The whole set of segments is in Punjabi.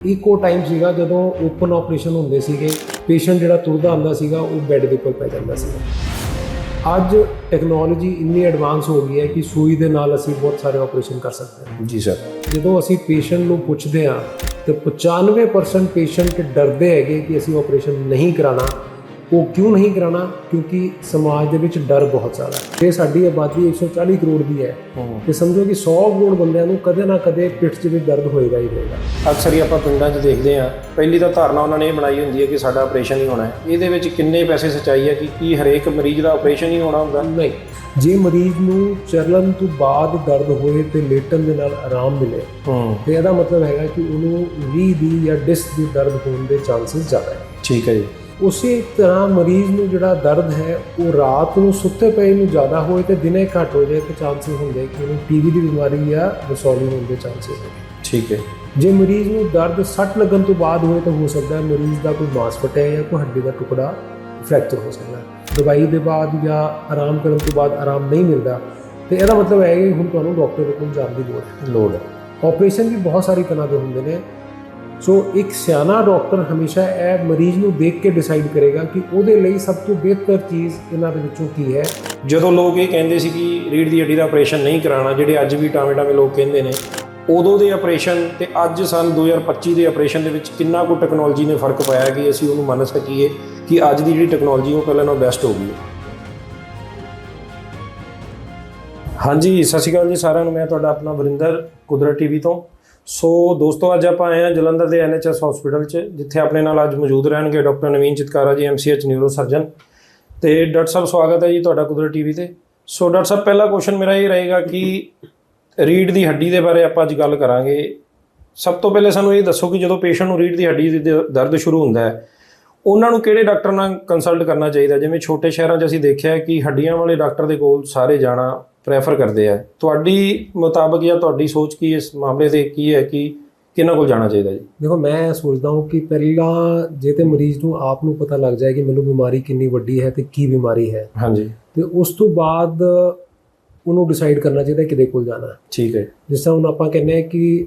ਇੱਕੋ ਟਾਈਮ ਸੀਗਾ ਜਦੋਂ ਓਪਨ ਆਪਰੇਸ਼ਨ ਹੁੰਦੇ ਸੀਗੇ। ਪੇਸ਼ੈਂਟ ਜਿਹੜਾ ਤੁਰਦਾ ਆਉਂਦਾ ਸੀਗਾ ਉਹ ਬੈੱਡ ਦੇ ਉੱਪਰ ਪੈ ਜਾਂਦਾ ਸੀਗਾ। ਅੱਜ ਟੈਕਨੋਲੋਜੀ ਇੰਨੀ ਐਡਵਾਂਸ ਹੋ ਗਈ ਹੈ ਕਿ ਸੂਈ ਦੇ ਨਾਲ ਅਸੀਂ ਬਹੁਤ ਸਾਰੇ ਆਪਰੇਸ਼ਨ ਕਰ ਸਕਦੇ ਹਾਂ। ਜੀ ਸਰ ਜਦੋਂ ਅਸੀਂ ਪੇਸ਼ੈਂਟ ਨੂੰ ਪੁੱਛਦੇ ਹਾਂ ਤੇ 95% ਪੇਸ਼ੈਂਟ ਡਰਦੇ ਹੈਗੇ ਕਿ ਅਸੀਂ ਆਪਰੇਸ਼ਨ ਨਹੀਂ ਕਰਾਣਾ ਉਹ ਕਿਉਂ ਨਹੀਂ ਕਰਾਣਾ ਕਿਉਂਕਿ ਸਮਾਜ ਦੇ ਵਿੱਚ ਡਰ ਬਹੁਤ ਜ਼ਿਆਦਾ ਹੈ। ਜੇ ਸਾਡੀ ਆਬਾਦੀ 140 ਕਰੋੜ ਦੀ ਹੈ ਤੇ ਸਮਝੋ ਕਿ 100 ਕਰੋੜ ਬੰਦਿਆਂ ਨੂੰ ਕਦੇ ਨਾ ਕਦੇ ਪਿੱਠ 'ਚ ਵੀ ਦਰਦ ਹੋਏਗਾ ਹੀ ਹੋਏਗਾ। ਅਕਸਰ ਹੀ ਆਪਾਂ ਪਿੰਡਾਂ 'ਚ ਦੇਖਦੇ ਹਾਂ ਪਹਿਲੀ ਤਾਂ ਧਾਰਨਾ ਉਹਨਾਂ ਨੇ ਇਹ ਬਣਾਈ ਹੁੰਦੀ ਹੈ ਕਿ ਸਾਡਾ ਆਪਰੇਸ਼ਨ ਹੀ ਹੋਣਾ ਹੈ। ਇਹਦੇ ਵਿੱਚ ਕਿੰਨੇ ਪੈਸੇ ਸਚਾਈ ਹੈ ਕਿ ਕੀ ਹਰੇਕ ਮਰੀਜ਼ ਦਾ ਆਪਰੇਸ਼ਨ ਹੀ ਹੋਣਾ ਹੁੰਦਾ? ਨਹੀਂ। ਜੇ ਮਰੀਜ਼ ਨੂੰ ਚੱਲਣ ਤੋਂ ਬਾਅਦ ਦਰਦ ਹੋਏ ਤੇ ਲੇਟਣ ਦੇ ਨਾਲ ਆਰਾਮ ਮਿਲੇ ਹੂੰ। ਤੇ ਇਹਦਾ ਮਤਲਬ ਹੈਗਾ ਕਿ ਉਹਨੂੰ ਰੀ ਦੀ ਜਾਂ ਡਿਸਕ ਦੀ ਦਰਦ ਹੋਣ ਦੇ ਚਾਂਸਸ ਜ਼ਿਆਦਾ ਹੈ। ਠੀਕ ਹੈ ਜੀ। ਉਸੇ ਤਰ੍ਹਾਂ ਮਰੀਜ਼ ਨੂੰ ਜਿਹੜਾ ਦਰਦ ਹੈ ਉਹ ਰਾਤ ਨੂੰ ਸੁੱਤੇ ਪਏ ਨੂੰ ਜ਼ਿਆਦਾ ਹੋਏ ਤੇ ਦਿਨੇ ਘੱਟ ਹੋ ਜਾਏ ਤੇ ਚਾਂਸਸ ਹੁੰਦੇ ਕਿ ਉਹਨੂੰ ਟੀਵੀ ਦੀ ਬਿਮਾਰੀ ਜਾਂ ਰਸੌਲੀ ਹੋਣ ਦੇ ਚਾਂਸਸ ਹੈ ਠੀਕ ਹੈ। ਜੇ ਮਰੀਜ਼ ਨੂੰ ਦਰਦ ਸੱਟ ਲੱਗਣ ਤੋਂ ਬਾਅਦ ਹੋਏ ਤਾਂ ਹੋ ਸਕਦਾ ਹੈ ਮਰੀਜ਼ ਦਾ ਕੋਈ ਮਾਸ ਫਟਿਆ ਜਾਂ ਕੋਈ ਹੱਡੀ ਦਾ ਟੁਕੜਾ ਫ੍ਰੈਕਚਰ ਹੋ ਸਕਦਾ ਹੈ। ਦਵਾਈ ਦੇ ਬਾਅਦ ਜਾਂ ਆਰਾਮ ਕਰਨ ਤੋਂ ਬਾਅਦ ਆਰਾਮ ਨਹੀਂ ਮਿਲਦਾ। ਤੇ ਇਹਦਾ ਮਤਲਬ ਹੈ ਕਿ ਹੁਣ ਤੁਹਾਨੂੰ ਡਾਕਟਰ ਕੋਲ ਜਾਣ ਦੀ ਲੋੜ ਹੈ। ਲੋਡ ਆਪਰੇਸ਼ਨ ਵੀ ਬਹੁਤ ਸਾਰੀ ਤਰ੍ਹਾਂ ਦੇ ਹੁੰਦੇ ਨੇ। ਸੋ ਇੱਕ ਸਿਆਣਾ ਡਾਕਟਰ ਹਮੇਸ਼ਾ ਇਹ ਮਰੀਜ਼ ਨੂੰ ਦੇਖ ਕੇ ਡਿਸਾਈਡ ਕਰੇਗਾ ਕਿ ਉਹਦੇ ਲਈ ਸਭ ਤੋਂ ਬਿਹਤਰ ਚੀਜ਼ ਇਹਨਾਂ ਦੇ ਵਿੱਚੋਂ ਕੀ ਹੈ। ਜਦੋਂ ਲੋਕ ਇਹ ਕਹਿੰਦੇ ਸੀ ਕਿ ਰੀੜ ਦੀ ਹੱਡੀ ਦਾ ਆਪਰੇਸ਼ਨ ਨਹੀਂ ਕਰਾਉਣਾ, ਜਿਹੜੇ ਅੱਜ ਵੀ ਟਾਵੇਂ ਟਾਵੇਂ ਲੋਕ ਕਹਿੰਦੇ ਨੇ, ਉਦੋਂ ਦੇ ਆਪਰੇਸ਼ਨ ਤੇ ਅੱਜ ਸਾਲ 2025 ਦੇ ਆਪਰੇਸ਼ਨ ਦੇ ਵਿੱਚ ਕਿੰਨਾ ਕੁ ਟੈਕਨੋਲੋਜੀ ਨੇ ਫ਼ਰਕ ਪਾਇਆ ਕਿ ਅਸੀਂ ਉਹਨੂੰ ਮੰਨ ਸਕੀਏ ਕਿ ਅੱਜ ਦੀ ਜਿਹੜੀ ਟੈਕਨੋਲੋਜੀ ਉਹ ਪਹਿਲਾਂ ਨਾਲੋਂ ਬੈਸਟ ਹੋ ਗਈ ਹੈ। ਹਾਂਜੀ, ਸਤਿ ਸ਼੍ਰੀ ਅਕਾਲ ਜੀ ਸਾਰਿਆਂ ਨੂੰ। ਮੈਂ ਤੁਹਾਡਾ ਆਪਣਾ ਵਰਿੰਦਰ ਕੁਦਰਤ ਟੀਵੀ ਤੋਂ। ਸੋ ਦੋਸਤੋ, ਅੱਜ ਆਪਾਂ ਆਏ ਹਾਂ ਜਲੰਧਰ ਦੇ ਐਨਐਚਐਸ ਹਸਪੀਟਲ 'ਚ, ਜਿੱਥੇ ਆਪਣੇ ਨਾਲ ਅੱਜ ਮੌਜੂਦ ਰਹਿਣਗੇ doctor Naveen Chitkara ji MCH neuro surgeon ਤੇ ਡਾਕਟਰ ਸਾਹਿਬ, ਸਵਾਗਤ ਹੈ ਜੀ ਤੁਹਾਡਾ ਕੁਦਰਤ ਟੀਵੀ ਤੇ। ਸੋ ਡਾਕਟਰ ਸਾਹਿਬ, ਪਹਿਲਾ ਕੁਐਸਚਨ ਮੇਰਾ ਇਹ ਰਹੇਗਾ ਕਿ ਰੀੜ ਦੀ ਹੱਡੀ ਦੇ ਬਾਰੇ ਆਪਾਂ ਅੱਜ ਗੱਲ ਕਰਾਂਗੇ। ਸਭ ਤੋਂ ਪਹਿਲੇ ਸਾਨੂੰ ਇਹ ਦੱਸੋ ਕਿ ਜਦੋਂ ਪੇਸ਼ੈਂਟ ਨੂੰ ਰੀੜ ਦੀ ਹੱਡੀ ਦੀ ਦ- ਦਰਦ ਸ਼ੁਰੂ ਹੁੰਦਾ ਹੈ, ਉਹਨਾਂ ਨੂੰ ਕਿਹੜੇ ਡਾਕਟਰ ਨਾਲ ਕੰਸਲਟ ਕਰਨਾ ਚਾਹੀਦਾ? ਜਿਵੇਂ ਛੋਟੇ ਸ਼ਹਿਰਾਂ 'ਚ ਅਸੀਂ ਦੇਖਿਆ ਕਿ ਹੱਡੀਆਂ ਵਾਲੇ ਡਾਕਟਰ ਦੇ ਕੋਲ ਸਾਰੇ ਜਾਣਾ ਪ੍ਰੈਫਰ ਕਰਦੇ ਆ। ਤੁਹਾਡੀ ਮੁਤਾਬਕ ਜਾਂ ਤੁਹਾਡੀ ਸੋਚ ਕੀ ਇਸ ਮਾਮਲੇ ਤੇ ਕੀ ਹੈ ਕਿ ਕਿਹਨਾਂ ਕੋਲ ਜਾਣਾ ਚਾਹੀਦਾ ਜੀ? ਦੇਖੋ ਮੈਂ ਸੋਚਦਾ ਹਾਂ ਕਿ ਪਹਿਲਾਂ ਜੇ ਤੇ ਮਰੀਜ਼ ਨੂੰ ਆਪ ਨੂੰ ਪਤਾ ਲੱਗ ਜਾਏ ਕਿ ਮੈਨੂੰ ਬਿਮਾਰੀ ਕਿੰਨੀ ਵੱਡੀ ਹੈ ਤੇ ਕੀ ਬਿਮਾਰੀ ਹੈ ਹਾਂਜੀ। ਤੇ ਉਸ ਤੋਂ ਬਾਅਦ ਉਹਨੂੰ ਡਿਸਾਈਡ ਕਰਨਾ ਚਾਹੀਦਾ ਕਿਹਦੇ ਕੋਲ ਜਾਣਾ ਹੈ। ਠੀਕ ਹੈ। ਜਿਸ ਤਰ੍ਹਾਂ ਹੁਣ ਆਪਾਂ ਕਹਿੰਦੇ ਹਾਂ ਕਿ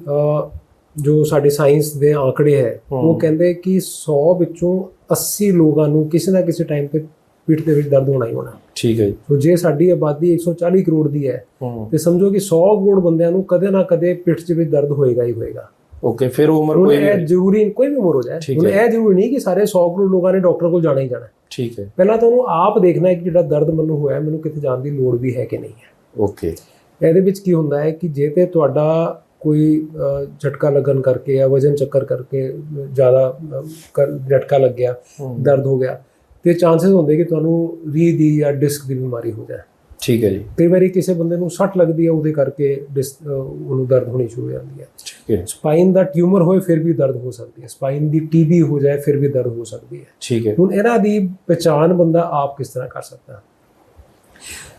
ਜੋ ਸਾਡੇ ਸਾਇੰਸ ਦੇ ਆંકੜੇ ਹੈ ਉਹ। ਕਹਿੰਦੇ ਕਿ 100 ਵਿੱਚੋਂ 80 ਲੋਕਾਂ ਨੂੰ ਕਿਸੇ ਨਾ ਕਿਸੇ ਟਾਈਮ ਤੇ ਪਿੱਠ ਦੇ ਵਿੱਚ ਦਰਦ ਹੋਣਾ ਹੀ ਹੋਣਾ। ਠੀਕ ਹੈ ਜੀ। ਸੋ ਜੇ ਸਾਡੀ ਆਬਾਦੀ 140 ਕਰੋੜ ਦੀ ਹੈ ਤੇ ਸਮਝੋ ਕਿ 100 ਕਰੋੜ ਬੰਦਿਆਂ ਨੂੰ ਕਦੇ ਨਾ ਕਦੇ ਪਿੱਠ 'ਚ ਵੀ ਦਰਦ ਹੋਏਗਾ ਹੀ ਹੋਏਗਾ। ਓਕੇ ਫਿਰ ਉਮਰ ਕੋਈ ਇਹ ਨਹੀਂ ਜ਼ਰੂਰੀ ਕੋਈ ਵੀ ਉਮਰ ਹੋ ਜਾਏ। ਹੁਣ। ਇਹ ਜ਼ਰੂਰੀ ਨਹੀਂ ਕਿ ਸਾਰੇ 100 ਕਰੋੜ ਲੋਕਾਂ ਨੇ ਡਾਕਟਰ ਕੋਲ ਜਾਣਾ ਹੀ ਜਾਣਾ। ਠੀਕ ਹੈ। ਪਹਿਲਾਂ ਤਾਂ ਉਹਨੂੰ ਆਪ ਦੇਖਣਾ ਹੈ ਕਿ ਜਿਹੜਾ ਦਰਦ ਮੈਨੂੰ ਹੋਇਆ ਹੈ, ਮੈਨੂੰ ਕਿਤੇ ਜਾਣ ਦੀ ਲੋੜ ਵੀ ਹੈ ਕਿ ਨਹੀਂ ਹੈ। ਓਕੇ। ਇਹਦੇ ਵਿੱਚ ਕੀ ਹੁੰਦਾ ਹੈ ਕਿ ਜੇ ਤੇ ਤੁਹਾਡਾ ਕੋਈ ਝਟਕਾ ਲੱਗਣ ਕਰਕੇ ਜਾਂ ਵਜਨ ਚੱਕਰ ਕਰਕੇ ਜ਼ਿਆਦਾ ਝਟਕਾ ਲੱਗ ਗਿਆ ਦਰਦ ਹੋ ਗਿਆ ਤੇ ਚਾਂਸਸ ਹੁੰਦੇ ਕਿ ਤੁਹਾਨੂੰ ਰੀ ਦੀ ਜਾਂ ਡਿਸਕ ਦੀ ਬਿਮਾਰੀ ਹੋ ਜਾਏ। ਠੀਕ ਹੈ ਜੀ। ਕਈ ਵਾਰੀ ਕਿਸੇ ਬੰਦੇ ਨੂੰ ਸੱਟ ਲੱਗਦੀ ਹੈ ਉਹਦੇ ਕਰਕੇ ਉਹਨੂੰ ਦਰਦ ਹੋਣੀ ਸ਼ੁਰੂ ਹੋ ਜਾਂਦੀ ਹੈ ਠੀਕ ਹੈ। ਸਪਾਈਨ ਦਾ ਟਿਊਮਰ ਹੋਏ ਫਿਰ ਵੀ ਦਰਦ ਹੋ ਸਕਦੀ ਹੈ ਸਪਾਈਨ ਦੀ ਟੀਬੀ ਹੋ ਜਾਏ ਫਿਰ ਵੀ ਦਰਦ ਹੋ ਸਕਦੀ ਹੈ ਠੀਕ ਹੈ। ਹੁਣ ਇਹਨਾਂ ਦੀ ਪਛਾਣ ਬੰਦਾ ਆਪ ਕਿਸ ਤਰ੍ਹਾਂ ਕਰ ਸਕਦਾ?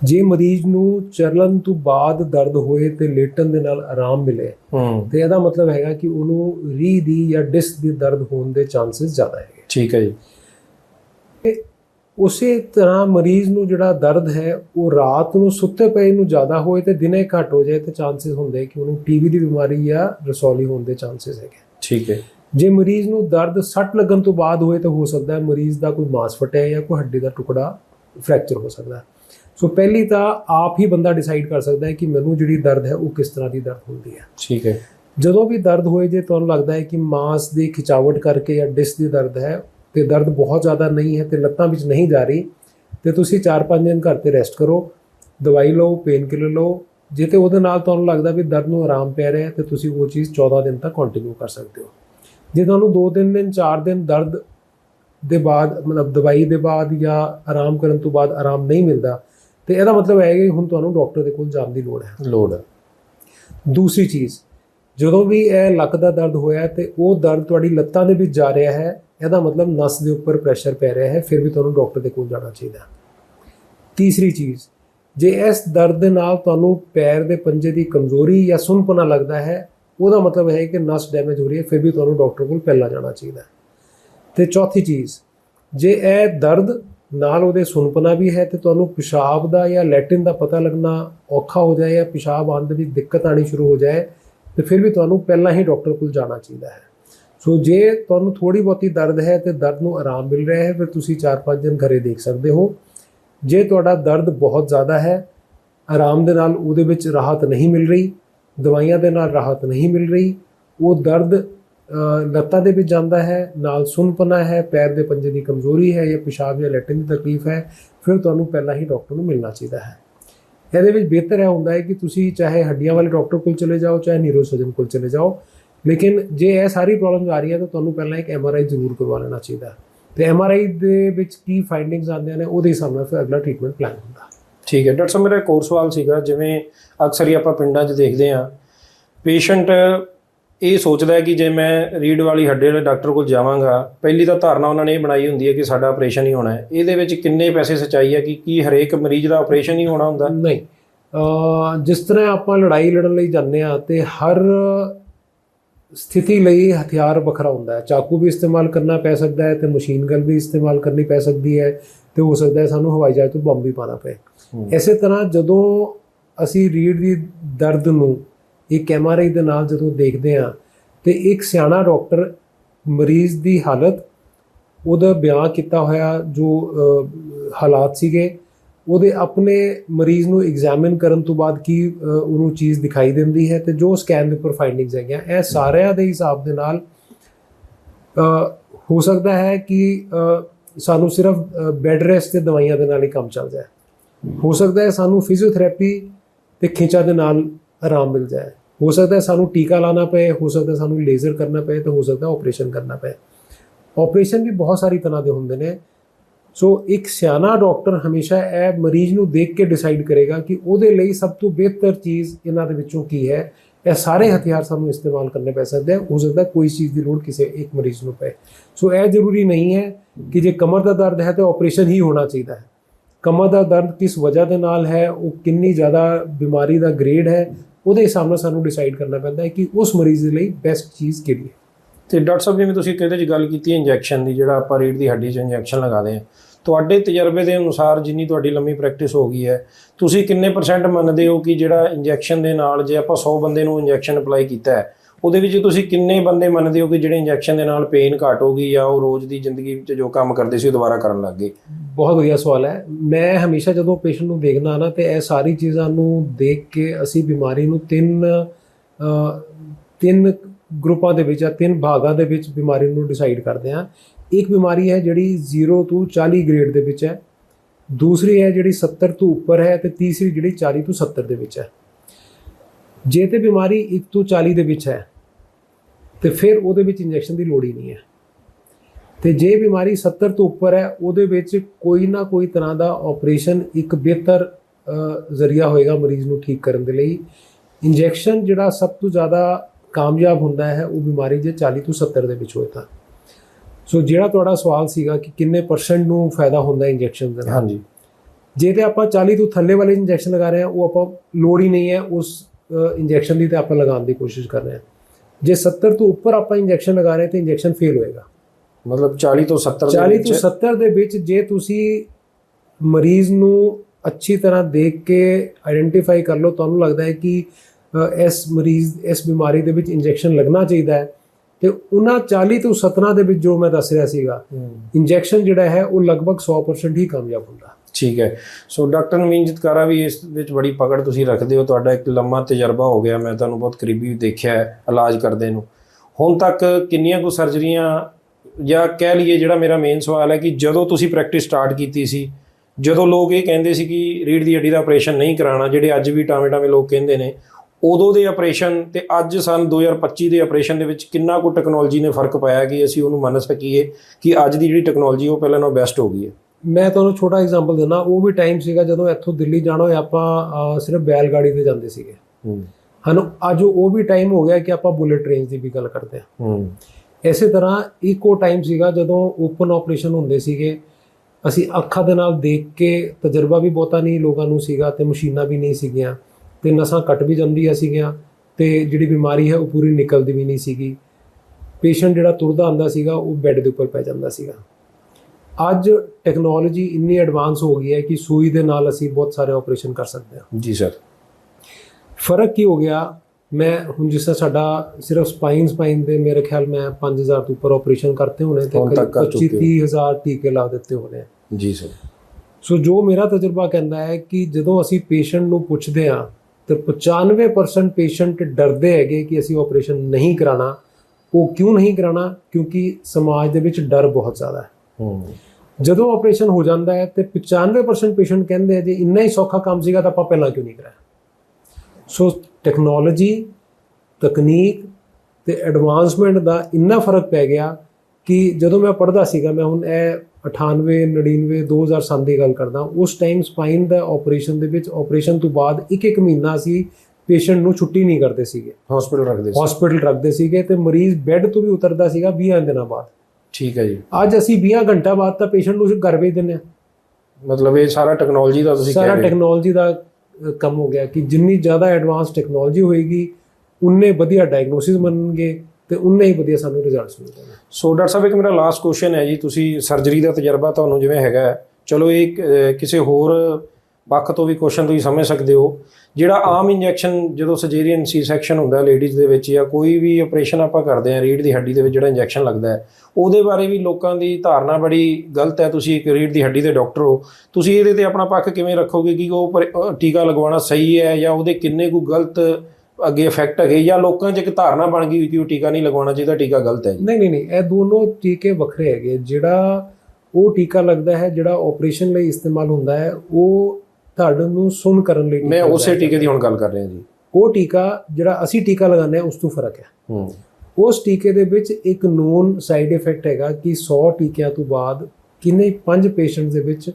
ਜੇ ਮਰੀਜ਼ ਨੂੰ ਚੱਲਣ ਤੋਂ ਬਾਅਦ ਦਰਦ ਹੋਏ ਤੇ ਲੇਟਣ ਦੇ ਨਾਲ ਆਰਾਮ ਮਿਲੇ ਹੂੰ। ਤੇ ਇਹਦਾ ਮਤਲਬ ਹੈਗਾ ਕਿ ਉਹਨੂੰ ਰੀ ਦੀ ਜਾਂ ਡਿਸਕ ਦੀ ਦਰਦ ਹੋਣ ਦੇ ਚਾਂਸਸ ਜ਼ਿਆਦਾ ਹੈਗੇ ਠੀਕ ਹੈ ਜੀ। ਉਸੇ ਤਰ੍ਹਾਂ ਮਰੀਜ਼ ਨੂੰ ਜਿਹੜਾ ਦਰਦ ਹੈ ਉਹ ਰਾਤ ਨੂੰ ਸੁੱਤੇ ਪਏ ਨੂੰ ਜ਼ਿਆਦਾ ਹੋਏ ਤੇ ਦਿਨੇ ਘੱਟ ਹੋ ਜਾਏ ਤੇ ਚਾਂਸਸ ਹੁੰਦੇ ਕਿ ਉਹਨੂੰ ਟੀਵੀ ਦੀ ਬਿਮਾਰੀ ਜਾਂ ਰਸੌਲੀ ਹੋਣ ਦੇ ਚਾਂਸਸ ਹੈਗੇ। ਠੀਕ ਹੈ। ਜੇ ਮਰੀਜ਼ ਨੂੰ ਦਰਦ ਸੱਟ ਲੱਗਣ ਤੋਂ ਬਾਅਦ ਹੋਏ ਤਾਂ ਹੋ ਸਕਦਾ ਹੈ ਮਰੀਜ਼ ਦਾ ਕੋਈ ਮਾਸ ਫਟਿਆ ਜਾਂ ਕੋਈ ਹੱਡੀ ਦਾ ਟੁਕੜਾ ਫ੍ਰੈਕਚਰ ਹੋ ਸਕਦਾ ਹੈ। ਸੋ ਪਹਿਲੀ ਤਾਂ ਆਪ ਹੀ ਬੰਦਾ ਡਿਸਾਈਡ ਕਰ ਸਕਦਾ ਹੈ ਕਿ ਮੈਨੂੰ ਜਿਹੜੀ ਦਰਦ ਹੈ ਉਹ ਕਿਸ ਤਰ੍ਹਾਂ ਦੀ ਦਰਦ ਹੁੰਦੀ ਹੈ। ਠੀਕ ਹੈ। ਜਦੋਂ ਵੀ ਦਰਦ ਹੋਏ ਜੇ ਤੁਹਾਨੂੰ ਲੱਗਦਾ ਹੈ ਕਿ ਮਾਸ ਦੀ ਖਿਚਾਵਟ ਕਰਕੇ ਜਾਂ ਡਿਸਕ ਦੀ ਦਰਦ ਹੈ ਤੇ ਦਰਦ ਬਹੁਤ ਜ਼ਿਆਦਾ ਨਹੀਂ ਹੈ ਤੇ ਲੱਤਾਂ ਵਿੱਚ ਨਹੀਂ ਜਾ ਰਹੀ ਤੇ ਤੁਸੀਂ 4-5 ਦਿਨ ਘਰ ਤੇ ਰੈਸਟ ਕਰੋ ਦਵਾਈ ਲਓ ਪੇਨ ਕਿਲਰ ਲਓ ਜੇ ਤੇ ਉਹਦੇ ਨਾਲ ਤੁਹਾਨੂੰ ਲੱਗਦਾ ਵੀ ਦਰਦ ਨੂੰ ਆਰਾਮ ਪੈ ਰਿਹਾ ਤੇ ਤੁਸੀਂ ਉਹ ਚੀਜ਼ 14 ਦਿਨ ਤੱਕ ਕੰਟੀਨਿਊ ਕਰ ਸਕਦੇ ਹੋ। ਜੇ ਤੁਹਾਨੂੰ 2-3 ਦਿਨ 4 ਦਿਨ ਦਰਦ ਦੇ ਬਾਅਦ ਮਤਲਬ ਦਵਾਈ ਦੇ ਬਾਅਦ ਜਾਂ ਆਰਾਮ ਕਰਨ ਤੋਂ ਬਾਅਦ ਆਰਾਮ ਨਹੀਂ ਮਿਲਦਾ ਤੇ ਇਹਦਾ ਮਤਲਬ ਹੈ ਕਿ ਹੁਣ ਤੁਹਾਨੂੰ ਡਾਕਟਰ ਦੇ ਕੋਲ ਜਾਣ ਦੀ ਲੋੜ ਹੈ। ਲੋਡ ਹੈ। ਦੂਸਰੀ ਚੀਜ਼ ਜਦੋਂ ਵੀ ਇਹ ਲੱਕ ਦਾ ਦਰਦ ਹੋਇਆ ਤੇ ਉਹ ਦਰਦ ਤੁਹਾਡੀ ਲੱਤਾਂ ਦੇ ਵਿੱਚ ਜਾ ਰਿਹਾ ਹੈ ਇਹਦਾ ਮਤਲਬ ਨਸ ਦੇ ਉੱਪਰ ਪ੍ਰੈਸ਼ਰ ਪੈ ਰਿਹਾ ਹੈ, ਫਿਰ ਵੀ ਤੁਹਾਨੂੰ ਡਾਕਟਰ ਦੇ ਕੋਲ ਜਾਣਾ ਚਾਹੀਦਾ ਤੀਸਰੀ ਚੀਜ਼, ਜੇ ਇਸ ਦਰਦ ਦੇ ਨਾਲ ਤੁਹਾਨੂੰ ਪੈਰ ਦੇ ਪੰਜੇ ਦੀ ਕਮਜ਼ੋਰੀ ਜਾਂ ਸੁੰਨਪਨਾ ਲੱਗਦਾ ਹੈ, ਉਹਦਾ ਮਤਲਬ ਹੈ ਕਿ ਨਸ ਡੈਮੇਜ ਹੋ ਰਹੀ ਹੈ, ਫਿਰ ਵੀ ਤੁਹਾਨੂੰ ਡਾਕਟਰ ਕੋਲ ਪਹਿਲਾਂ ਜਾਣਾ ਚਾਹੀਦਾ ਹੈ। ਤੇ ਚੌਥੀ ਚੀਜ਼, ਜੇ ਇਹ ਦਰਦ ਨਾਲ ਉਹਦੇ ਸੁੰਨਪਨਾ ਵੀ ਹੈ, ਤੇ ਤੁਹਾਨੂੰ ਪਿਸ਼ਾਬ ਦਾ ਜਾਂ ਲੈਟਿਨ ਦਾ ਪਤਾ ਲੱਗਣਾ ਔਖਾ ਹੋ ਜਾਏ ਜਾਂ ਪਿਸ਼ਾਬ ਆਉਣ ਦੇ ਵਿੱਚ ਦਿੱਕਤ ਆਣੀ ਸ਼ੁਰੂ ਹੋ ਜਾਏ, ਤੇ ਫਿਰ ਵੀ ਤੁਹਾਨੂੰ ਪਹਿਲਾਂ ਹੀ ਡਾਕਟਰ ਕੋਲ ਜਾਣਾ ਚਾਹੀਦਾ ਹੈ ਸੋ ਜੇ ਤੁਹਾਨੂੰ ਥੋੜੀ ਬਹੁਤੀ ਦਰਦ ਹੈ ਤੇ ਦਰਦ ਨੂੰ ਆਰਾਮ ਮਿਲ ਰਿਹਾ ਹੈ, ਫਿਰ ਤੁਸੀਂ 4-5 ਦਿਨ ਘਰੇ ਦੇਖ ਸਕਦੇ ਹੋ। ਜੇ ਤੁਹਾਡਾ ਦਰਦ ਬਹੁਤ ਜ਼ਿਆਦਾ ਹੈ, ਆਰਾਮ ਦੇ ਨਾਲ ਉਹਦੇ ਵਿੱਚ ਰਾਹਤ ਨਹੀਂ ਮਿਲ ਰਹੀ, ਦਵਾਈਆਂ ਦੇ ਨਾਲ ਰਾਹਤ ਨਹੀਂ ਮਿਲ ਰਹੀ, ਉਹ ਦਰਦ ਲੱਤਾਂ ਦੇ ਵਿੱਚ ਜਾਂਦਾ ਹੈ, ਨਾਲ ਸੁੰਨਪਨਾ ਹੈ, ਪੈਰ ਦੇ ਪੰਜੇ ਦੀ ਕਮਜ਼ੋਰੀ ਹੈ ਜਾਂ ਪਿਸ਼ਾਬ ਜਾਂ ਲੈਟਰਿਨ ਦੀ ਤਕਲੀਫ ਹੈ, ਫਿਰ ਤੁਹਾਨੂੰ ਪਹਿਲਾਂ ਹੀ ਡਾਕਟਰ ਨੂੰ ਮਿਲਣਾ ਚਾਹੀਦਾ ਹੈ। ਇਹਦੇ ਵਿੱਚ ਬਿਹਤਰ ਇਹ ਹੁੰਦਾ ਹੈ ਕਿ ਤੁਸੀਂ ਚਾਹੇ ਹੱਡੀਆਂ ਵਾਲੇ ਡਾਕਟਰ ਕੋਲ ਚਲੇ ਜਾਓ, ਚਾਹੇ ਨਿਊਰੋਸਰਜਨ ਕੋਲ ਚਲੇ ਜਾਓ ਲੇਕਿਨ ਜੇ ਇਹ ਸਾਰੀ ਪ੍ਰੋਬਲਮਸ ਆ ਰਹੀ ਹੈ ਤਾਂ ਤੁਹਾਨੂੰ ਪਹਿਲਾਂ ਇੱਕ ਐਮਆਰਆਈ ਜ਼ਰੂਰ ਕਰਵਾ ਲੈਣਾ ਚਾਹੀਦਾ। ਤੇ ਐਮਆਰਆਈ ਦੇ ਵਿੱਚ ਕੀ ਫਾਈਂਡਿੰਗਸ ਆਉਂਦੀਆਂ ਨੇ ਉਹਦੇ ਹਿਸਾਬ ਨਾਲ ਫਿਰ ਅਗਲਾ ਟ੍ਰੀਟਮੈਂਟ ਪਲਾਨ ਹੁੰਦਾ। ਠੀਕ ਹੈ ਡਾਕਟਰ ਸਾਹਿਬ ਮੇਰਾ ਇੱਕ ਹੋਰ ਸਵਾਲ ਸੀਗਾ ਜਿਵੇਂ ਅਕਸਰ ਹੀ ਆਪਾਂ ਪਿੰਡਾਂ 'ਚ ਦੇਖਦੇ ਹਾਂ ਪੇਸ਼ੈਂਟ ਇਹ ਸੋਚਦਾ ਹੈ ਕਿ ਜੇ ਮੈਂ ਰੀੜ ਵਾਲੀ ਹੱਡੇ ਵਾਲੇ ਡਾਕਟਰ ਕੋਲ ਜਾਵਾਂਗਾ ਪਹਿਲੀ ਤਾਂ ਧਾਰਨਾ ਉਹਨਾਂ ਨੇ ਇਹ ਬਣਾਈ ਹੁੰਦੀ ਹੈ ਕਿ ਸਾਡਾ ਆਪਰੇਸ਼ਨ ਹੀ ਹੋਣਾ ਹੈ। ਇਹਦੇ ਵਿੱਚ ਕਿੰਨੇ ਪੈਸੇ ਸਚਾਈ ਹੈ ਕਿ ਕੀ ਹਰੇਕ ਮਰੀਜ਼ ਦਾ ਆਪਰੇਸ਼ਨ ਹੀ ਹੋਣਾ ਹੁੰਦਾ? ਨਹੀਂ ਜਿਸ ਤਰ੍ਹਾਂ ਆਪਾਂ ਲੜਾਈ ਲੜਨ ਲਈ ਜਾਂਦੇ ਆ ਤੇ ਹਰ ਸਥਿਤੀ ਲਈ ਹਥਿਆਰ ਵੱਖਰਾ ਹੁੰਦਾ ਹੈ ਚਾਕੂ ਵੀ ਇਸਤੇਮਾਲ ਕਰਨਾ ਪੈ ਸਕਦਾ ਹੈ ਤੇ ਮਸ਼ੀਨ ਗਨ ਵੀ ਇਸਤੇਮਾਲ ਕਰਨੀ ਪੈ ਸਕਦੀ ਹੈ ਤੇ ਹੋ ਸਕਦਾ ਹੈ ਸਾਨੂੰ ਹਵਾਈ ਜਹਾਜ਼ ਤੋਂ ਬੰਬ ਵੀ ਪਾਣਾ ਪਏ। ਇਸੇ ਤਰ੍ਹਾਂ ਜਦੋਂ ਅਸੀਂ ਰੀੜ ਦੀ ਦਰਦ ਨੂੰ ਇੱਕ ਐਮਆਰਆਈ ਦੇ ਨਾਲ ਜਦੋਂ ਦੇਖਦੇ ਹਾਂ ਤੇ ਇੱਕ ਸਿਆਣਾ ਡਾਕਟਰ ਮਰੀਜ਼ ਦੀ ਹਾਲਤ ਉਹਦਾ ਬਿਆਨ ਕੀਤਾ ਹੋਇਆ ਜੋ ਹਾਲਾਤ ਸੀਗੇ ਉਹਦੇ ਆਪਣੇ ਮਰੀਜ਼ ਨੂੰ ਐਗਜ਼ਾਮਿਨ ਕਰਨ ਤੋਂ ਬਾਅਦ ਕੀ ਉਹਨੂੰ ਚੀਜ਼ ਦਿਖਾਈ ਦਿੰਦੀ ਹੈ ਤੇ ਜੋ ਸਕੈਨ ਦੇ ਉੱਪਰ ਫਾਈਂਡਿੰਗਸ ਹੈਗੀਆਂ, ਇਹ ਸਾਰਿਆਂ ਦੇ ਹਿਸਾਬ ਦੇ ਨਾਲ ਹੋ ਸਕਦਾ ਹੈ ਕਿ ਸਾਨੂੰ ਸਿਰਫ ਬੈੱਡ ਰੈਸਟ ਤੇ ਦਵਾਈਆਂ ਦੇ ਨਾਲ ਹੀ ਕੰਮ ਚੱਲ ਜਾਏ। ਹੋ ਸਕਦਾ ਹੈ ਸਾਨੂੰ ਫਿਜ਼ੀਓਥੈਰੇਪੀ ਤੇ ਖਿੱਚਾ ਦੇ ਨਾਲ ਆਰਾਮ ਮਿਲ ਜਾਏ। ਹੋ ਸਕਦਾ ਹੈ ਸਾਨੂੰ ਟੀਕਾ ਲਾਣਾ ਪਏ, ਹੋ ਸਕਦਾ ਸਾਨੂੰ ਲੇਜ਼ਰ ਕਰਨਾ ਪਏ ਤੇ ਹੋ ਸਕਦਾ ਹੈ ਆਪਰੇਸ਼ਨ ਕਰਨਾ ਪਏ। ਆਪਰੇਸ਼ਨ ਵੀ ਬਹੁਤ ਸਾਰੀ ਤਰ੍ਹਾਂ ਦੇ ਹੁੰਦੇ ਨੇ। ਸੋ ਇੱਕ ਸਿਆਣਾ ਡਾਕਟਰ ਹਮੇਸ਼ਾ ਇਹ ਮਰੀਜ਼ ਨੂੰ ਦੇਖ ਕੇ ਡਿਸਾਈਡ ਕਰੇਗਾ ਕਿ ਉਹਦੇ ਲਈ ਸਭ ਤੋਂ ਬਿਹਤਰ ਚੀਜ਼ ਇਹਨਾਂ ਦੇ ਵਿੱਚੋਂ ਕੀ ਹੈ। ਇਹ ਸਾਰੇ ਹਥਿਆਰ ਸਾਨੂੰ ਇਸਤੇਮਾਲ ਕਰਨੇ ਪੈ ਸਕਦੇ ਆ। ਹੋ ਸਕਦਾ ਕੋਈ ਚੀਜ਼ ਦੀ ਲੋੜ ਕਿਸੇ ਇੱਕ ਮਰੀਜ਼ ਨੂੰ ਪਏ। ਸੋ ਇਹ ਜ਼ਰੂਰੀ ਨਹੀਂ ਹੈ ਕਿ ਜੇ ਕਮਰ ਦਾ ਦਰਦ ਹੈ ਤਾਂ ਆਪਰੇਸ਼ਨ ਹੀ ਹੋਣਾ ਚਾਹੀਦਾ ਹੈ। ਕਮਰ ਦਾ ਦਰਦ ਕਿਸ ਵਜ੍ਹਾ ਦੇ ਨਾਲ ਹੈ, ਉਹ ਕਿੰਨੀ ਜ਼ਿਆਦਾ ਬਿਮਾਰੀ ਦਾ ਗ੍ਰੇਡ ਹੈ, ਉਹਦੇ ਹਿਸਾਬ ਨਾਲ ਸਾਨੂੰ ਡਿਸਾਈਡ ਕਰਨਾ ਪੈਂਦਾ ਹੈ ਕਿ ਉਸ ਮਰੀਜ਼ ਦੇ ਲਈ ਬੈਸਟ ਚੀਜ਼ ਕਿਹੜੀ ਹੈ। ਤੇ ਡਾਕਟਰ ਸਾਹਿਬ, ਜਿਵੇਂ ਤੁਸੀਂ ਕਿਹਦੇ 'ਚ ਗੱਲ ਕੀਤੀ ਹੈ ਇੰਜੈਕਸ਼ਨ ਦੀ, ਜਿਹੜਾ ਆਪਾਂ ਰੀੜ ਦੀ ਹੱਡੀ 'ਚ ਇੰਜੈਕਸ਼ਨ ਲਗਾਦੇ ਆ ਤੁਹਾਡੇ ਤਜਰਬੇ ਦੇ ਅਨੁਸਾਰ ਜਿੰਨੀ ਤੁਹਾਡੀ ਲੰਮੀ ਪ੍ਰੈਕਟਿਸ ਹੋ ਗਈ ਹੈ, ਤੁਸੀਂ ਕਿੰਨੇ ਪਰਸੈਂਟ ਮੰਨਦੇ ਹੋ ਕਿ ਜਿਹੜਾ ਇੰਜੈਕਸ਼ਨ ਦੇ ਨਾਲ ਜੇ ਆਪਾਂ 100 ਬੰਦੇ ਨੂੰ ਇੰਜੈਕਸ਼ਨ ਅਪਲਾਈ ਕੀਤਾ ਹੈ, ਉਹਦੇ ਵਿੱਚ ਤੁਸੀਂ ਕਿੰਨੇ ਬੰਦੇ ਮੰਨਦੇ ਹੋ ਕਿ ਜਿਹੜੇ ਇੰਜੈਕਸ਼ਨ ਦੇ ਨਾਲ ਪੇਨ ਘਟ ਹੋ ਗਈ ਜਾਂ ਉਹ ਰੋਜ਼ ਦੀ ਜ਼ਿੰਦਗੀ ਵਿੱਚ ਜੋ ਕੰਮ ਕਰਦੇ ਸੀ ਉਹ ਦੁਬਾਰਾ ਕਰਨ ਲੱਗ ਗਏ? ਬਹੁਤ ਵਧੀਆ ਸਵਾਲ ਹੈ। ਮੈਂ ਹਮੇਸ਼ਾ ਜਦੋਂ ਪੇਸ਼ੈਂਟ ਨੂੰ ਦੇਖਦਾ ਨਾ, ਤੇ ਇਹ ਸਾਰੀ ਚੀਜ਼ਾਂ ਨੂੰ ਦੇਖ ਕੇ ਅਸੀਂ ਬਿਮਾਰੀ ਨੂੰ ਤਿੰਨ ਤਿੰਨ ਗਰੁੱਪਾਂ ਦੇ ਵਿੱਚ ਜਾਂ ਤਿੰਨ ਭਾਗਾਂ ਦੇ ਵਿੱਚ ਬਿਮਾਰੀ ਨੂੰ ਡਿਸਾਈਡ ਕਰਦੇ ਹਾਂ। ਇੱਕ ਬਿਮਾਰੀ ਹੈ ਜਿਹੜੀ 0 ਤੋਂ 40 ਗ੍ਰੇਡ ਦੇ ਵਿੱਚ ਹੈ। ਦੂਸਰੀ ਹੈ ਜਿਹੜੀ 70 ਤੋਂ ਉੱਪਰ ਹੈ ਤੇ ਤੀਸਰੀ ਜਿਹੜੀ 40 ਤੋਂ 70 ਦੇ ਵਿੱਚ ਹੈ। ਜੇ ਤੇ ਬਿਮਾਰੀ 1 ਤੋਂ 40 ਦੇ ਵਿੱਚ ਹੈ, ਤੇ ਫਿਰ ਉਹਦੇ ਵਿੱਚ ਇੰਜੈਕਸ਼ਨ ਦੀ ਲੋੜ ਹੀ ਨਹੀਂ ਹੈ। ਤੇ ਜੇ ਬਿਮਾਰੀ 70 ਤੋਂ ਉੱਪਰ ਹੈ, ਉਹਦੇ ਵਿੱਚ ਕੋਈ ਨਾ ਕੋਈ ਤਰ੍ਹਾਂ ਦਾ ਆਪਰੇਸ਼ਨ ਇੱਕ ਬਿਹਤਰ ਜ਼ਰੀਆ ਹੋਏਗਾ ਮਰੀਜ਼ ਨੂੰ ਠੀਕ ਕਰਨ ਦੇ ਲਈ। ਇੰਜੈਕਸ਼ਨ ਜਿਹੜਾ ਸਭ ਤੋਂ ਜ਼ਿਆਦਾ ਕਾਮਯਾਬ ਹੁੰਦਾ ਹੈ ਉਹ ਬਿਮਾਰੀ ਜੇ 40 ਤੋਂ 70 ਦੇ ਵਿੱਚ ਹੋਏ ਤਾਂ। ਸੋ ਜਿਹੜਾ ਤੁਹਾਡਾ ਸਵਾਲ ਸੀਗਾ ਕਿ ਕਿੰਨੇ ਪਰਸੈਂਟ ਨੂੰ ਫਾਇਦਾ ਹੁੰਦਾ ਇੰਜੈਕਸ਼ਨ ਦੇ। ਹਾਂਜੀ। ਜੇ ਤੇ ਆਪਾਂ 40 ਤੋਂ ਥੱਲੇ ਵਾਲੇ ਇੰਜੈਕਸ਼ਨ ਲਗਾ ਰਹੇ ਹਾਂ ਉਹ ਆਪਾਂ ਲੋੜ ਹੀ ਨਹੀਂ ਹੈ ਉਸ ਇੰਜੈਕਸ਼ਨ ਦੀ ਤੇ ਆਪਾਂ ਲਗਾਉਣ ਦੀ ਕੋਸ਼ਿਸ਼ ਕਰ ਰਹੇ ਹਾਂ। ਜੇ 70 ਤੋਂ ਉੱਪਰ ਆਪਾਂ ਇੰਜੈਕਸ਼ਨ ਲਗਾ ਰਹੇ ਤੇ ਇੰਜੈਕਸ਼ਨ ਫੇਲ ਹੋਏਗਾ। ਮਤਲਬ 40 ਤੋਂ 70 ਦੇ 40 ਵਿੱਚ ਤੋਂ 70 ਦੇ ਵਿੱਚ ਜੇ ਤੁਸੀਂ ਮਰੀਜ਼ ਨੂੰ ਅੱਛੀ ਤਰ੍ਹਾਂ ਦੇਖ ਕੇ ਆਇਡੈਂਟੀਫਾਈ ਕਰ ਲਓ ਤੁਹਾਨੂੰ ਲੱਗਦਾ ਹੈ ਕਿ ਇਸ ਮਰੀਜ਼ ਇਸ ਬਿਮਾਰੀ ਦੇ ਵਿੱਚ ਇੰਜੈਕਸ਼ਨ ਲੱਗਣਾ ਚਾਹੀਦਾ ਹੈ। ਤੇ ਉਹਨਾਂ 40 ਤੋਂ 17 ਦੇ ਵਿੱਚ ਜੋ ਮੈਂ ਦੱਸ ਰਿਹਾ ਸੀਗਾ। ਇੰਜੈਕਸ਼ਨ ਜਿਹੜਾ ਹੈ ਉਹ ਲਗਭਗ 100% ਹੀ ਕਾਮਯਾਬ ਹੁੰਦਾ। ਠੀਕ ਹੈ। ਸੋ ਡਾਕਟਰ ਨਵੀਨ ਜਿਤਕਾਰਾ ਵੀ ਇਸ ਵਿੱਚ ਬੜੀ ਪਕੜ ਤੁਸੀਂ ਰੱਖਦੇ ਹੋ। ਤੁਹਾਡਾ ਇੱਕ ਲੰਮਾ ਤਜਰਬਾ ਹੋ ਗਿਆ। ਮੈਂ ਤੁਹਾਨੂੰ ਬਹੁਤ ਕਰੀਬੀ ਦੇਖਿਆ ਹੈ ਇਲਾਜ ਕਰਦੇ ਨੂੰ। ਹੁਣ ਤੱਕ ਕਿੰਨੀਆਂ ਕੁ ਸਰਜਰੀਆਂ ਜਾਂ ਕਹਿ ਲਈਏ ਜਿਹੜਾ ਮੇਰਾ ਮੇਨ ਸਵਾਲ ਹੈ ਕਿ ਜਦੋਂ ਤੁਸੀਂ ਪ੍ਰੈਕਟਿਸ ਸਟਾਰਟ ਕੀਤੀ ਸੀ ਜਦੋਂ ਲੋਕ ਇਹ ਕਹਿੰਦੇ ਸੀ ਕਿ ਰੀੜ ਦੀ ਹੱਡੀ ਦਾ ਆਪਰੇਸ਼ਨ ਨਹੀਂ ਕਰਾਉਣਾ ਜਿਹੜੇ ਅੱਜ ਵੀ ਟਾਵੇਂ ਟਾਵੇਂ ਲੋਕ ਕਹਿੰਦੇ ਨੇ ਉਦੋਂ ਦੇ ਆਪਰੇਸ਼ਨ ਤੇ ਅੱਜ ਸਨ 2025 ਦੇ ਆਪਰੇਸ਼ਨ ਦੇ ਵਿੱਚ ਕਿੰਨਾ ਕੁ ਟੈਕਨੋਲੋਜੀ ਨੇ ਫ਼ਰਕ ਪਾਇਆ ਕਿ ਅਸੀਂ ਉਹਨੂੰ ਮੰਨ ਸਕੀਏ ਕਿ ਅੱਜ ਦੀ ਜਿਹੜੀ ਟੈਕਨੋਲੋਜੀ ਉਹ ਪਹਿਲਾਂ ਨਾਲੋਂ ਬੈਸਟ ਹੋ ਗਈ ਹੈ? ਮੈਂ ਤੁਹਾਨੂੰ ਛੋਟਾ ਐਗਜ਼ਾਮਪਲ ਦਿੰਦਾ ਉਹ ਵੀ ਟਾਈਮ ਸੀਗਾ ਜਦੋਂ ਇੱਥੋਂ ਦਿੱਲੀ ਜਾਣਾ ਹੋਇਆ ਆਪਾਂ ਸਿਰਫ ਬੈਲ ਗਾੜੀ ਤੇ ਜਾਂਦੇ ਸੀਗੇ। ਹੂੰ। ਹਨ ਅੱਜ ਉਹ ਵੀ ਟਾਈਮ ਹੋ ਗਿਆ ਕਿ ਆਪਾਂ ਬੁਲੇਟ ਟ੍ਰੇਨ ਦੀ ਵੀ ਗੱਲ ਕਰਦੇ ਹਾਂ। ਹੂੰ। ਇਸੇ ਤਰ੍ਹਾਂ ਇੱਕੋ ਟਾਈਮ ਸੀਗਾ ਜਦੋਂ ਓਪਨ ਆਪਰੇਸ਼ਨ ਹੁੰਦੇ ਸੀਗੇ ਅਸੀਂ ਅੱਖਾਂ ਦੇ ਨਾਲ ਦੇਖ ਕੇ ਤਜਰਬਾ ਵੀ ਬਹੁਤਾ ਨਹੀਂ ਲੋਕਾਂ ਨੂੰ ਸੀਗਾ ਤੇ ਮਸ਼ੀਨਾਂ ਵੀ ਨਹੀਂ ਸੀਗੀਆਂ। ਤੇ ਨਸਾਂ ਕੱਟ ਵੀ ਜਾਂਦੀਆਂ ਸੀਗੀਆਂ ਤੇ ਜਿਹੜੀ ਬਿਮਾਰੀ ਹੈ ਉਹ ਪੂਰੀ ਨਿਕਲਦੀ ਵੀ ਨਹੀਂ ਸੀਗੀ। ਪੇਸ਼ੈਂਟ ਜਿਹੜਾ ਤੁਰਦਾ ਆਂਦਾ ਸੀਗਾ ਉਹ ਬੈੱਡ ਦੇ ਉੱਪਰ ਪੈ ਜਾਂਦਾ ਸੀਗਾ। ਅੱਜ ਟੈਕਨੋਲੋਜੀ ਇੰਨੀ ਐਡਵਾਂਸ ਹੋ ਗਈ ਹੈ ਕਿ ਸੂਈ ਦੇ ਨਾਲ ਅਸੀਂ ਬਹੁਤ ਸਾਰੇ ਆਪਰੇਸ਼ਨ ਕਰ ਸਕਦੇ ਹਾਂ। ਜੀ ਸਰ। ਫ਼ਰਕ ਕੀ ਹੋ ਗਿਆ? ਮੈਂ ਹੁਣ ਜਿਸ ਤਰ੍ਹਾਂ ਸਾਡਾ ਸਿਰਫ ਸਪਾਈਨ ਸਪਾਈਨ ਦੇ ਮੇਰੇ ਖਿਆਲ ਮੈਂ 5000 ਤੋਂ ਉੱਪਰ ਆਪਰੇਸ਼ਨ ਕਰਤੇ ਹੋਣੇ ਤੇ ਹੁਣ ਤੱਕ ਕਰ 25 ਚੁੱਕੇ ਹੋ। 30000 ਟੀਕੇ ਲਾ ਦਿੱਤੇ ਹੋਣੇ। ਜੀ ਸਰ। ਸੋ ਜੋ ਮੇਰਾ ਤਜਰਬਾ ਕਹਿੰਦਾ ਹੈ ਕਿ ਜਦੋਂ ਅਸੀਂ ਪੇਸ਼ੈਂਟ ਨੂੰ ਪੁੱਛਦੇ ਹਾਂ ਤੇ 95% ਪੇਸ਼ੈਂਟ ਡਰਦੇ ਹੈਗੇ ਕਿ ਅਸੀਂ ਆਪਰੇਸ਼ਨ ਨਹੀਂ ਕਰਾਣਾ ਉਹ ਕਿਉਂ ਨਹੀਂ ਕਰਾਣਾ ਕਿਉਂਕਿ ਸਮਾਜ ਦੇ ਵਿੱਚ ਡਰ ਬਹੁਤ ਜ਼ਿਆਦਾ ਹੈ। ਜਦੋਂ ਆਪਰੇਸ਼ਨ ਹੋ ਜਾਂਦਾ ਹੈ ਤੇ 95% ਪੇਸ਼ੈਂਟ ਕਹਿੰਦੇ ਆ ਜੇ ਇੰਨਾ ਹੀ ਸੌਖਾ ਕੰਮ ਸੀਗਾ ਤਾਂ ਆਪਾਂ ਪਹਿਲਾਂ ਕਿਉਂ ਨਹੀਂ ਕਰਾਇਆ? ਸੋ ਟੈਕਨੋਲੋਜੀ ਤਕਨੀਕ ਤੇ ਐਡਵਾਂਸਮੈਂਟ ਦਾ ਇੰਨਾ ਫ਼ਰਕ ਪੈ ਗਿਆ ਕਿ ਜਦੋਂ ਮੈਂ ਪੜ੍ਹਦਾ ਸੀਗਾ ਮੈਂ ਹੁਣ ਇਹ 98 99 2007 ਦੀ ਗੱਲ ਕਰਦਾ ਉਸ ਟਾਈਮ ਸਪਾਈਨ ਦਾ ਆਪਰੇਸ਼ਨ ਦੇ ਵਿੱਚ ਆਪਰੇਸ਼ਨ ਤੋਂ ਬਾਅਦ ਇੱਕ ਇੱਕ ਮਹੀਨਾ ਅਸੀਂ ਪੇਸ਼ੈਂਟ ਨੂੰ ਛੁੱਟੀ ਨਹੀਂ ਕਰਦੇ ਸੀਗੇ। ਹਸਪੀਟਲ ਰੱਖਦੇ ਸੀ। ਹਸਪੀਟਲ ਰੱਖਦੇ ਸੀਗੇ ਤੇ ਮਰੀਜ਼ ਬੈੱਡ ਤੋਂ ਵੀ ਉਤਰਦਾ ਸੀਗਾ 20 ਦਿਨਾਂ ਬਾਅਦ। ਠੀਕ ਹੈ ਜੀ। ਅੱਜ ਅਸੀਂ 20 ਘੰਟਾ ਬਾਅਦ ਤਾਂ ਪੇਸ਼ੈਂਟ ਨੂੰ ਘਰ ਭੇਜ ਦਿੰਦੇ ਹਾਂ। ਮਤਲਬ ਇਹ ਸਾਰਾ ਟੈਕਨੋਲੋਜੀ ਦਾ ਤੁਸੀਂ ਕਹਿ ਸਾਰਾ ਟੈਕਨੋਲੋਜੀ ਦਾ ਕੰਮ ਹੋ ਗਿਆ ਕਿ ਜਿੰਨੀ ਜ਼ਿਆਦਾ ਐਡਵਾਂਸ ਟੈਕਨੋਲੋਜੀ ਹੋਏਗੀ ਉਨੇ ਵਧੀਆ ਡਾਇਗਨੋਸਿਸ ਬਣਨਗੇ। ਤੇ ਉਨੇ ਹੀ ਵਧੀਆ ਸਾਨੂੰ ਰਿਜ਼ਲਟਸ ਮਿਲਣਗੇ ਸੋ ਡਾਕਟਰ ਸਾਹਿਬ, ਇੱਕ ਮੇਰਾ ਲਾਸਟ ਕੁਐਸਚਨ ਹੈ ਜੀ। ਤੁਸੀਂ ਸਰਜਰੀ ਦਾ ਤਜਰਬਾ ਤੁਹਾਨੂੰ ਜਿਵੇਂ ਹੈਗਾ ਚਲੋ ਇਹ ਕਿਸੇ ਹੋਰ ਪੱਖ ਤੋਂ ਵੀ ਕੁਐਸਚਨ ਤੁਸੀਂ ਸਮਝ ਸਕਦੇ ਹੋ। ਜਿਹੜਾ ਆਮ ਇੰਜੈਕਸ਼ਨ ਜਦੋਂ ਸਰਜਰੀਅਨ ਸੀ ਸੈਕਸ਼ਨ ਹੁੰਦਾ ਲੇਡੀਜ਼ ਦੇ ਵਿੱਚ ਜਾਂ ਕੋਈ ਵੀ ਆਪਰੇਸ਼ਨ ਆਪਾਂ ਕਰਦੇ ਹਾਂ ਰੀੜ ਦੀ ਹੱਡੀ ਦੇ ਵਿੱਚ ਜਿਹੜਾ ਇੰਜੈਕਸ਼ਨ ਲੱਗਦਾ ਹੈ, ਉਹਦੇ ਬਾਰੇ ਵੀ ਲੋਕਾਂ ਦੀ ਧਾਰਨਾ ਬੜੀ ਗਲਤ ਹੈ। ਤੁਸੀਂ ਇੱਕ ਰੀੜ ਦੀ ਹੱਡੀ ਦੇ ਡਾਕਟਰ ਹੋ। ਤੁਸੀਂ ਇਹਦੇ ਤੇ ਆਪਣਾ ਪੱਖ ਕਿਵੇਂ ਰੱਖੋਗੇ ਕਿ ਉਹ ਪਰ- ਟੀਕਾ ਲਗਵਾਉਣਾ ਸਹੀ ਹੈ ਜਾਂ ਉਹਦੇ ਕਿੰਨੇ ਕੁ ਗਲਤ ਅੱਗੇ ਇਫੈਕਟ ਹੈਗੇ ਜਾਂ ਲੋਕਾਂ 'ਚ ਇੱਕ ਧਾਰਨਾ ਬਣ ਗਈ ਕਿ ਉਹ ਟੀਕਾ ਨਹੀਂ ਲਗਵਾਉਣਾ ਚਾਹੀਦਾ ਟੀਕਾ ਗਲਤ ਹੈ ਨਹੀਂ ਨਹੀਂ ਨਹੀਂ ਇਹ ਦੋਨੋਂ ਟੀਕੇ ਵੱਖਰੇ ਹੈਗੇ। ਜਿਹੜਾ ਉਹ ਟੀਕਾ ਲੱਗਦਾ ਹੈ ਜਿਹੜਾ ਆਪਰੇਸ਼ਨ ਲਈ ਇਸਤੇਮਾਲ ਹੁੰਦਾ ਹੈ ਉਹ ਤੁਹਾਡੇ ਨੂੰ ਸੁਣ ਕਰਨ ਲਈ ਮੈਂ ਉਸੇ ਟੀਕੇ ਦੀ ਹੁਣ ਗੱਲ ਕਰ ਰਿਹਾ ਜੀ। ਉਹ ਟੀਕਾ ਜਿਹੜਾ ਅਸੀਂ ਟੀਕਾ ਲਗਾਉਂਦੇ ਹਾਂ ਉਸ ਤੋਂ ਫ਼ਰਕ ਹੈ। ਹੂੰ। ਉਸ ਟੀਕੇ ਦੇ ਵਿੱਚ ਇੱਕ ਨੋਨ ਸਾਈਡ ਇਫੈਕਟ ਹੈਗਾ ਕਿ 100 ਟੀਕਿਆਂ ਤੋਂ ਬਾਅਦ ਕਿੰਨੇ ਪੰਜ ਪੇਸ਼ੈਂਟਸ ਦੇ ਵਿੱਚ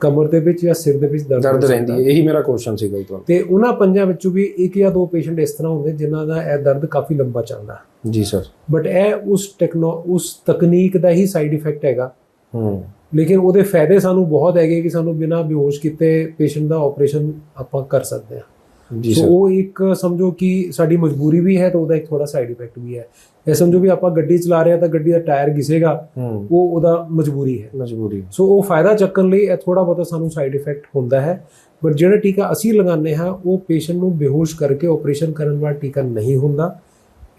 ਕਮਰ ਦੇ ਵਿੱਚ ਜਾਂ ਸਿਰ ਦੇ ਵਿੱਚ ਦਰਦ ਰਹਿੰਦੀ ਹੈ। ਇਹੀ ਮੇਰਾ ਕੁਐਸਚਨ ਸੀਗਾ ਤੁਹਾਨੂੰ। ਤੇ ਉਹਨਾਂ ਪੰਜਾਂ ਵਿੱਚੋਂ ਵੀ ਇੱਕ ਜਾਂ ਦੋ ਪੇਸ਼ੈਂਟ ਇਸ ਤਰ੍ਹਾਂ ਹੁੰਦੇ ਜਿਨ੍ਹਾਂ ਦਾ ਇਹ ਦਰਦ ਕਾਫੀ ਲੰਬਾ ਚੱਲਦਾ। ਜੀ ਸਰ ਬਟ ਇਹ ਉਸ ਟੈਕਨੋ ਉਸ ਤਕਨੀਕ ਦਾ ਹੀ ਸਾਈਡ ਇਫੈਕਟ ਹੈਗਾ। ਹੂੰ। ਲੇਕਿਨ ਉਹਦੇ ਫਾਇਦੇ ਸਾਨੂੰ ਬਹੁਤ ਹੈਗੇ ਕਿ ਸਾਨੂੰ ਬਿਨਾਂ ਬੇਹੋਸ਼ ਕੀਤੇ ਪੇਸ਼ੈਂਟ ਦਾ ਆਪਰੇਸ਼ਨ ਆਪਾਂ ਕਰ ਸਕਦੇ ਹਾਂ। ਜੀ ਸੋ ਉਹ ਇੱਕ ਸਮਝੋ ਕਿ ਸਾਡੀ ਮਜਬੂਰੀ ਵੀ ਹੈ ਤੇ ਉਹਦਾ ਇੱਕ ਥੋੜਾ ਸਾਈਡ ਇਫੈਕਟ ਵੀ ਹੈ। ਇਹ ਸਮਝੋ ਵੀ ਆਪਾਂ ਗੱਡੀ ਚਲਾ ਰਹੇ ਹਾਂ ਤਾਂ ਗੱਡੀ ਦਾ ਟਾਇਰ ਘਿਸੇਗਾ ਉਹ ਉਹਦਾ ਮਜਬੂਰੀ ਹੈ। ਮਜਬੂਰੀ। ਸੋ ਉਹ ਫਾਇਦਾ ਚੱਕਣ ਲਈ ਇਹ ਥੋੜਾ ਬਹੁਤਾ ਸਾਨੂੰ ਸਾਈਡ ਇਫੈਕਟ ਹੁੰਦਾ ਹੈ। ਬਟ ਜਿਹੜਾ ਟੀਕਾ ਅਸੀਂ ਲਗਾਉਂਦੇ ਹਾਂ ਉਹ ਪੇਸ਼ੈਂਟ ਨੂੰ ਬੇਹੋਸ਼ ਕਰਕੇ ਆਪਰੇਸ਼ਨ ਕਰਨ ਵਾਲਾ ਟੀਕਾ ਨਹੀਂ ਹੁੰਦਾ।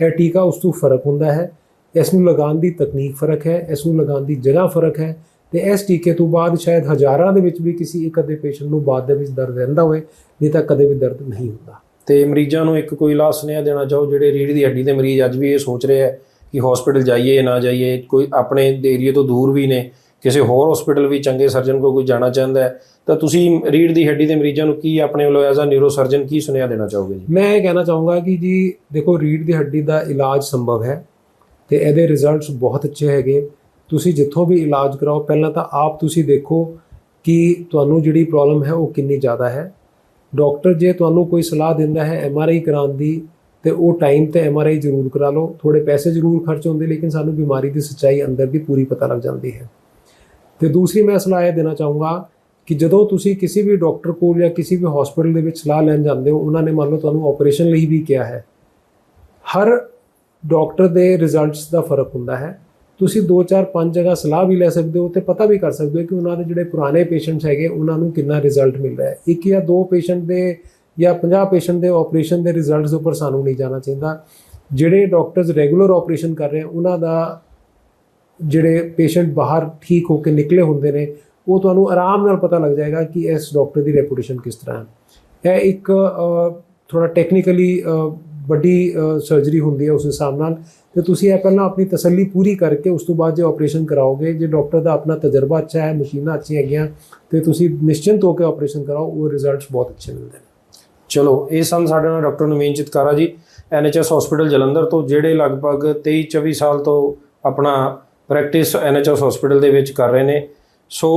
ਇਹ ਟੀਕਾ ਉਸ ਤੋਂ ਫ਼ਰਕ ਹੁੰਦਾ ਹੈ। ਇਸ ਨੂੰ ਲਗਾਉਣ ਦੀ ਤਕਨੀਕ ਫ਼ਰਕ ਹੈ ਇਸ ਨੂੰ ਲਗਾਉਣ ਦੀ ਜਗ੍ਹਾ ਫ਼ਰਕ ਹੈ। ਤੇ ਇਸ ਟੀਕੇ ਤੋਂ ਬਾਅਦ ਸ਼ਾਇਦ ਹਜ਼ਾਰਾਂ ਦੇ ਵਿੱਚ ਵੀ ਕਿਸੇ ਇੱਕ ਅੱਧੇ ਪੇਸ਼ੈਂਟ ਨੂੰ ਬਾਅਦ ਦੇ ਵਿੱਚ ਦਰਦ ਰਹਿੰਦਾ ਹੋਵੇ ਨਹੀਂ ਤਾਂ ਕਦੇ ਵੀ ਦਰਦ ਨਹੀਂ ਹੁੰਦਾ। ਤੇ ਮਰੀਜ਼ਾਂ ਨੂੰ ਇੱਕ ਕੋਈ ਲਾਸਟ ਸੁਨੇਹਾ ਦੇਣਾ ਚਾਹੋ ਜਿਹੜੇ ਰੀੜ ਦੀ ਹੱਡੀ ਦੇ ਮਰੀਜ਼ ਅੱਜ ਵੀ ਇਹ ਸੋਚ ਰਹੇ ਆ ਕਿ ਹਸਪੀਟਲ ਜਾਈਏ ਨਾ ਜਾਈਏ ਕੋਈ ਆਪਣੇ ਏਰੀਆ ਤੋਂ ਦੂਰ ਵੀ ਨੇ ਕਿਸੇ ਹੋਰ ਹਸਪੀਟਲ ਵੀ ਚੰਗੇ ਸਰਜਨ ਕੋਲ ਕੋਈ ਜਾਣਾ ਚਾਹੁੰਦਾ ਹੈ ਤਾਂ ਤੁਸੀਂ ਰੀੜ ਦੀ ਹੱਡੀ ਦੇ ਮਰੀਜ਼ਾਂ ਨੂੰ ਕੀ ਆਪਣੇ ਵੱਲੋਂ ਐਜ਼ ਅ ਨਿਊਰੋ ਸਰਜਨ ਕੀ ਸੁਨੇਹਾ ਦੇਣਾ ਚਾਹੋਗੇ ਜੀ? ਮੈਂ ਇਹ ਕਹਿਣਾ ਚਾਹੂੰਗਾ ਕਿ ਜੀ ਦੇਖੋ ਰੀੜ ਦੀ ਹੱਡੀ ਦਾ ਇਲਾਜ ਸੰਭਵ ਹੈ ਤੇ ਇਹਦੇ ਰਿਜ਼ਲਟਸ ਬਹੁਤ ਅੱਛੇ ਹੈਗੇ। ਤੁਸੀਂ ਜਿੱਥੋਂ ਵੀ ਇਲਾਜ ਕਰਾਓ, ਪਹਿਲਾਂ ਤਾਂ ਆਪ ਤੁਸੀਂ ਦੇਖੋ ਕਿ ਤੁਹਾਨੂੰ ਜਿਹੜੀ ਪ੍ਰੋਬਲਮ ਹੈ ਉਹ ਕਿੰਨੀ ਜ਼ਿਆਦਾ ਹੈ। ਡਾਕਟਰ ਜੇ ਤੁਹਾਨੂੰ ਕੋਈ ਸਲਾਹ ਦਿੰਦਾ ਹੈ ਐੱਮ ਆਰ ਆਈ ਕਰਾਉਣ ਦੀ, ਤੇ ਉਹ ਟਾਈਮ ਤੇ ਐੱਮ ਆਰ ਆਈ ਜ਼ਰੂਰ ਕਰਾ ਲਓ। ਥੋੜੇ ਪੈਸੇ ਜ਼ਰੂਰ ਖਰਚ ਹੁੰਦੇ, ਲੇਕਿਨ ਸਾਨੂੰ ਬਿਮਾਰੀ ਦੀ ਸੱਚਾਈ ਅੰਦਰ ਦੀ ਪੂਰੀ ਪਤਾ ਲੱਗ ਜਾਂਦੀ ਹੈ। ਤੇ ਦੂਸਰੀ ਮੈਂ ਸਲਾਹ ਇਹ ਦੇਣਾ ਚਾਹੂੰਗਾ ਕਿ ਜਦੋਂ ਤੁਸੀਂ ਕਿਸੇ ਵੀ ਡਾਕਟਰ ਕੋਲ ਜਾਂ ਕਿਸੇ ਵੀ ਹਸਪੀਟਲ ਦੇ ਵਿੱਚ ਸਲਾਹ ਲੈਣ ਜਾਂਦੇ ਹੋ, ਉਹਨਾਂ ਨੇ ਮੰਨ ਲਓ ਤੁਹਾਨੂੰ ਆਪਰੇਸ਼ਨ ਲਈ ਵੀ ਕਿਹਾ ਹੈ। ਹਰ ਡਾਕਟਰ ਦੇ ਰਿਜ਼ਲਟਸ ਦਾ ਫ਼ਰਕ ਹੁੰਦਾ ਹੈ। ਤੁਸੀਂ 2 4 5 ਜਗ੍ਹਾ ਸਲਾਹ ਵੀ ਲੈ ਸਕਦੇ ਹੋ ਤੇ ਪਤਾ ਵੀ ਕਰ ਸਕਦੇ ਹੋ ਕਿ ਉਹਨਾਂ ਦੇ ਜਿਹੜੇ ਪੁਰਾਣੇ ਪੇਸ਼ੈਂਟਸ ਹੈਗੇ, ਉਹਨਾਂ ਨੂੰ ਕਿੰਨਾ ਰਿਜ਼ਲਟ ਮਿਲ ਰਿਹਾ ਹੈ। ਇੱਕ ਜਾਂ ਦੋ ਪੇਸ਼ੈਂਟ ਦੇ ਜਾਂ 50 ਪੇਸ਼ੈਂਟ ਦੇ ਆਪਰੇਸ਼ਨ ਦੇ ਰਿਜ਼ਲਟਸ ਉੱਪਰ ਸਾਨੂੰ ਨਹੀਂ ਜਾਣਾ ਚਾਹੀਦਾ। ਜਿਹੜੇ ਡਾਕਟਰਸ ਰੈਗੂਲਰ ਆਪਰੇਸ਼ਨ ਕਰ ਰਹੇ ਆ, ਉਹਨਾਂ ਦਾ ਜਿਹੜੇ ਪੇਸ਼ੈਂਟ ਬਾਹਰ ਠੀਕ ਹੋ ਕੇ ਨਿਕਲੇ ਹੁੰਦੇ ਨੇ, ਉਹ ਤੁਹਾਨੂੰ ਆਰਾਮ ਨਾਲ ਪਤਾ ਲੱਗ ਜਾਏਗਾ ਕਿ ਇਸ ਡਾਕਟਰ ਦੀ ਰੈਪੂਟੇਸ਼ਨ ਕਿਸ ਤਰ੍ਹਾਂ ਹੈ। ਇਹ ਇੱਕ ਥੋੜਾ ਟੈਕਨੀਕਲੀ ਵੱਡੀ ਸਰਜਰੀ ਹੁੰਦੀ ਹੈ ਉਸ ਹਿਸਾਬ ਨਾਲ। ਤੇ ਤੁਸੀਂ ਇਹ ਪਹਿਲਾਂ ਆਪਣੀ ਤਸੱਲੀ ਪੂਰੀ ਕਰਕੇ ਉਸ ਤੋਂ ਬਾਅਦ ਜੇ ਆਪਰੇਸ਼ਨ ਕਰਾਓਗੇ, ਜੇ ਡਾਕਟਰ ਦਾ ਆਪਣਾ ਤਜਰਬਾ ਅੱਛਾ ਹੈ, ਮਸ਼ੀਨਾਂ ਅੱਛੀਆਂ ਹੈਗੀਆਂ, ਤੇ ਤੁਸੀਂ ਨਿਸ਼ਚਿੰਤ ਹੋ ਕੇ ਆਪਰੇਸ਼ਨ ਕਰਾਓ, ਉਹ ਰਿਜ਼ਲਟਸ ਬਹੁਤ ਅੱਛੇ ਮਿਲਦੇ ਨੇ। ਚਲੋ, ਇਹ ਸਨ ਸਾਡੇ ਨਾਲ ਡਾਕਟਰ ਨਵੀਨ ਚਿਤਕਾਰਾ ਜੀ ਐਨਐਚਐਸ ਹਸਪੀਟਲ ਜਲੰਧਰ ਤੋਂ, ਜਿਹੜੇ ਲਗਭਗ 23 24 ਸਾਲ ਤੋਂ ਆਪਣਾ ਪ੍ਰੈਕਟਿਸ ਐਨਐਚਐਸ ਹਸਪੀਟਲ ਦੇ ਵਿੱਚ ਕਰ ਰਹੇ ਨੇ। ਸੋ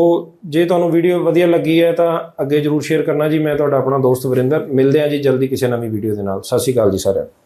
ਜੇ ਤੁਹਾਨੂੰ ਵੀਡੀਓ ਵਧੀਆ ਲੱਗੀ ਹੈ ਤਾਂ ਅੱਗੇ ਜਰੂਰ ਸ਼ੇਅਰ ਕਰਨਾ ਜੀ, ਮੈਂ ਤੁਹਾਡਾ ਆਪਣਾ ਦੋਸਤ ਵਰਿੰਦਰ, ਮਿਲਦੇ ਹਾਂ ਜੀ ਜਲਦੀ ਕਿਸੇ ਨਵੀਂ ਵੀਡੀਓ ਦੇ ਨਾਲ। ਸਤਿ ਸ਼੍ਰੀ ਅਕਾਲ ਜੀ ਸਾਰਿਆਂ ਨੂੰ।